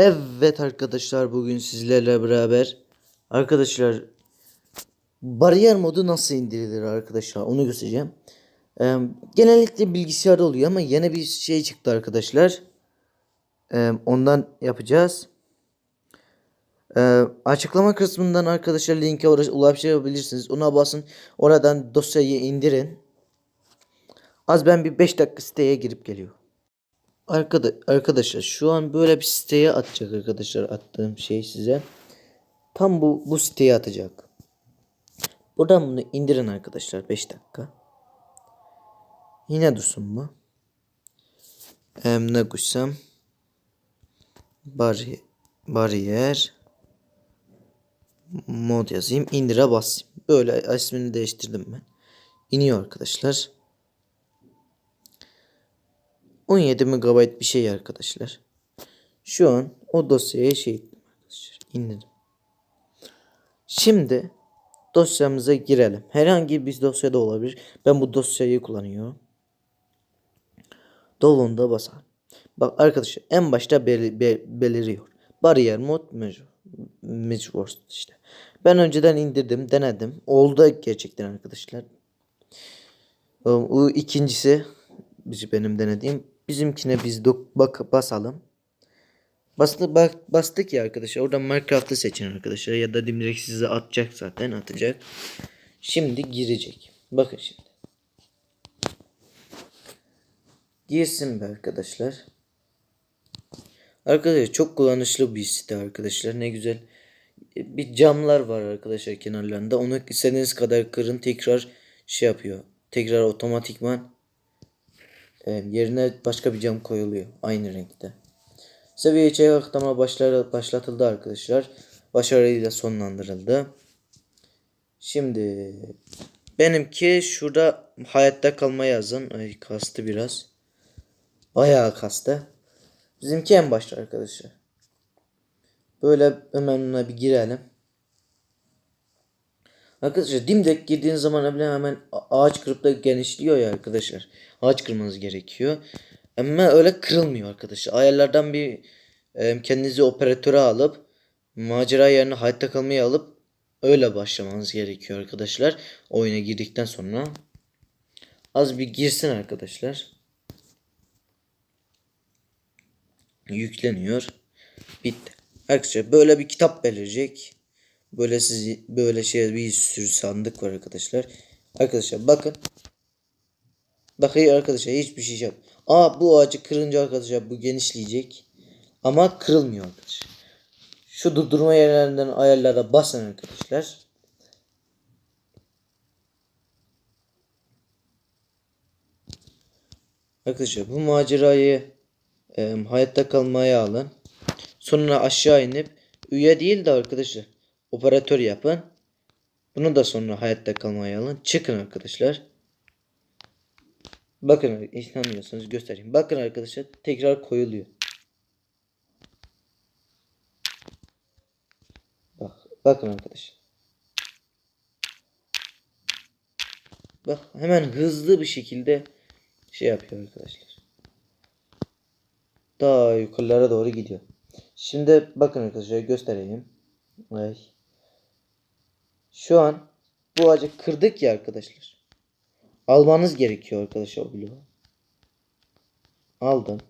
Evet arkadaşlar bugün sizlerle beraber arkadaşlar bariyer modu nasıl indirilir arkadaşlar onu göstereceğim. Ee, genellikle bilgisayarda oluyor ama yeni bir şey çıktı arkadaşlar. Ee, ondan yapacağız. Ee, açıklama kısmından arkadaşlar linke ulaşabilirsiniz. Ona basın. Oradan dosyayı indirin. Az ben bir 5 dakika siteye girip geliyor. Arkada arkadaşlar şu an böyle bir siteye atacak arkadaşlar attığım şey size. Tam bu bu siteye atacak. Buradan bunu indirin arkadaşlar 5 dakika. Yine dursun bu. Em ne koysam? Bari bariyer mod yazayım. indire basayım. Böyle ismini değiştirdim ben. İniyor arkadaşlar. 17 MB bir şey arkadaşlar. Şu an o dosyaya şey ettim arkadaşlar. indirdim. Şimdi dosyamıza girelim. Herhangi bir dosyada olabilir. Ben bu dosyayı kullanıyorum. Dolunda basalım. Bak arkadaşlar en başta bel bel beliriyor. Bariyer mod mecbur. İşte. Ben önceden indirdim, denedim. Oldu gerçekten arkadaşlar. O ikincisi bizi benim denediğim. Bizimkine biz dok bak basalım. Bastı bak bastık ya arkadaşlar. Oradan Minecraft'ı seçin arkadaşlar ya da direkt size atacak zaten atacak. Şimdi girecek. Bakın şimdi. Girsin be arkadaşlar. Arkadaşlar çok kullanışlı bir site arkadaşlar. Ne güzel. Bir camlar var arkadaşlar kenarlarında. Onu istediğiniz kadar kırın tekrar şey yapıyor. Tekrar otomatikman yerine başka bir cam koyuluyor. Aynı renkte. Seviye içeri aklama başlar, başlatıldı arkadaşlar. Başarıyla sonlandırıldı. Şimdi benimki şurada hayatta kalma yazın. Ay kastı biraz. Bayağı kastı. Bizimki en başta arkadaşlar. Böyle hemen ona bir girelim. Arkadaşlar dimdik girdiğiniz zaman bile hemen ağaç kırıp da genişliyor ya arkadaşlar. Ağaç kırmanız gerekiyor. Ama öyle kırılmıyor arkadaşlar. Ayarlardan bir e, kendinizi operatöre alıp macera yerine hayatta kalmayı alıp öyle başlamanız gerekiyor arkadaşlar. Oyuna girdikten sonra. Az bir girsin arkadaşlar. Yükleniyor. Bitti. Arkadaşlar böyle bir kitap belirecek. Böyle sizi böyle şey bir sürü sandık var arkadaşlar. Arkadaşlar bakın. Bakın arkadaşlar hiçbir şey yap. Aa bu ağacı kırınca arkadaşlar bu genişleyecek. Ama kırılmıyor arkadaşlar. Şu durdurma yerlerinden ayarlara basın arkadaşlar. Arkadaşlar bu macerayı e, hayatta kalmaya alın. Sonra aşağı inip üye değil de arkadaşlar operatör yapın. Bunu da sonra hayatta kalmaya alın. Çıkın arkadaşlar. Bakın inanmıyorsanız göstereyim. Bakın arkadaşlar tekrar koyuluyor. Bak, bakın arkadaşlar. Bak hemen hızlı bir şekilde şey yapıyor arkadaşlar. Daha yukarılara doğru gidiyor. Şimdi bakın arkadaşlar göstereyim. Ay. Şu an bu ağacı kırdık ya arkadaşlar. Almanız gerekiyor arkadaşlar o bloğu. Aldım.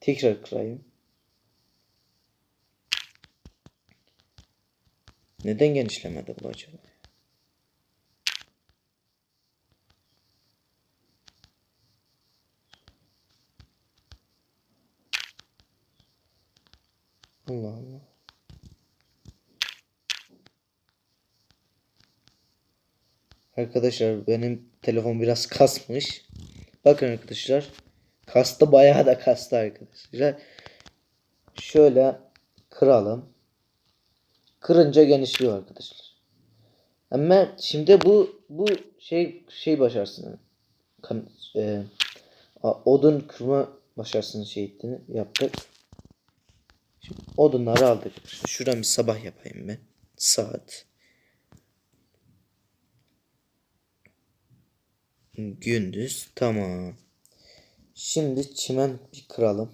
Tekrar kırayım. Neden genişlemedi bu acaba? Allah Allah. Arkadaşlar benim telefon biraz kasmış. Bakın arkadaşlar. Kastı bayağı da kastı arkadaşlar. Şöyle kıralım. Kırınca genişliyor arkadaşlar. Ama şimdi bu bu şey şey başarsın. E, odun kırma başarsın şey yaptık. Şimdi odunları aldık. Şuradan bir sabah yapayım ben. Saat. Gündüz. Tamam. Şimdi çimen bir kıralım.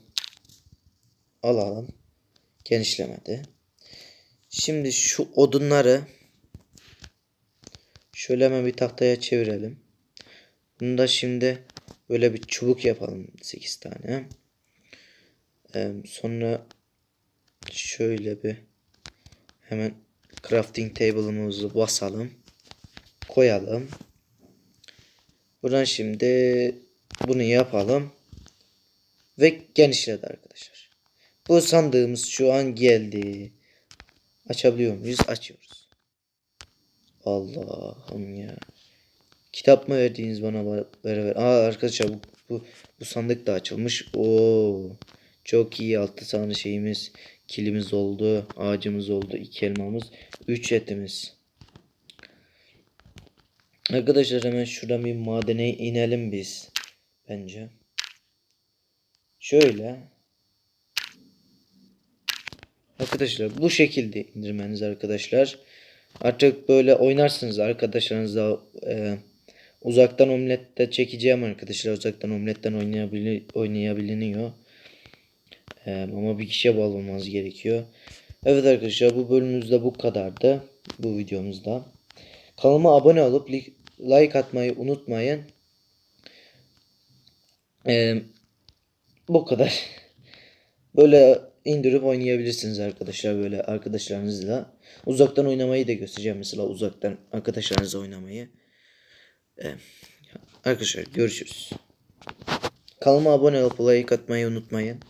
Alalım. Genişlemedi. Şimdi şu odunları şöyle hemen bir tahtaya çevirelim. Bunu da şimdi böyle bir çubuk yapalım 8 tane. Ee, sonra şöyle bir hemen crafting table'ımızı basalım. Koyalım. Buradan şimdi bunu yapalım. Ve genişledi arkadaşlar. Bu sandığımız şu an geldi. Açabiliyor muyuz? Açıyoruz. Allah'ım ya. Kitap mı verdiniz bana ba- beraber? Aa arkadaşlar bu, bu, bu sandık da açılmış. Oo. Çok iyi altı tane şeyimiz. Kilimiz oldu. Ağacımız oldu. iki elmamız. Üç etimiz. Arkadaşlar hemen şuradan bir madene inelim biz. Bence. Şöyle. Arkadaşlar bu şekilde indirmeniz arkadaşlar. Artık böyle oynarsınız arkadaşlarınızla e, uzaktan omlette çekeceğim arkadaşlar. Uzaktan omletten oynayabili oynayabiliniyor. E, ama bir kişiye bağlı olmanız gerekiyor. Evet arkadaşlar bu bölümümüzde bu kadardı. Bu videomuzda. Kanalıma abone olup li- like atmayı unutmayın. E, bu kadar. Böyle indirip oynayabilirsiniz arkadaşlar böyle arkadaşlarınızla. Uzaktan oynamayı da göstereceğim mesela uzaktan arkadaşlarınızla oynamayı. Ee, arkadaşlar görüşürüz. Kanalıma abone olup like atmayı unutmayın.